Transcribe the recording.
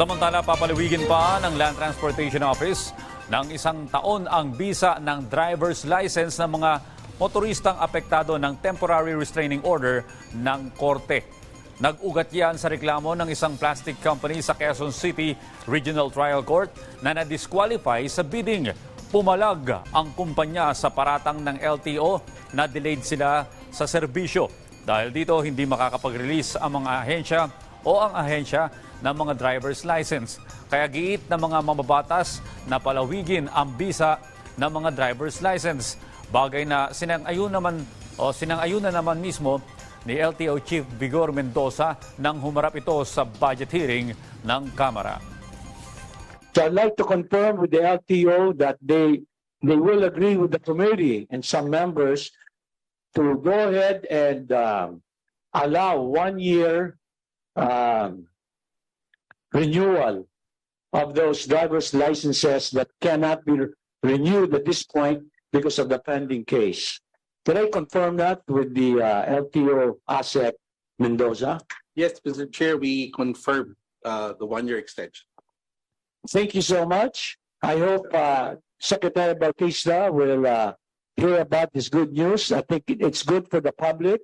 Samantala, papaliwigin pa ng Land Transportation Office ng isang taon ang bisa ng driver's license ng mga motoristang apektado ng temporary restraining order ng korte. Nag-ugat yan sa reklamo ng isang plastic company sa Quezon City Regional Trial Court na na-disqualify sa bidding. Pumalag ang kumpanya sa paratang ng LTO na delayed sila sa serbisyo. Dahil dito, hindi makakapag-release ang mga ahensya o ang ahensya ng mga driver's license. Kaya giit ng mga mababatas na palawigin ang bisa ng mga driver's license. Bagay na sinang-ayon naman o sinang-ayon na naman mismo ni LTO Chief Vigor Mendoza nang humarap ito sa budget hearing ng Kamara. So I'd like to confirm with the LTO that they, they will agree with the committee and some members to go ahead and, um, allow one year, um, renewal of those driver's licenses that cannot be renewed at this point because of the pending case. Can I confirm that with the, uh, LTO ASEC Mendoza? Yes, Mr. Chair, we confirm uh the one-year extension. Thank you so much. I hope uh, Secretary Bautista will uh, hear about this good news. I think it's good for the public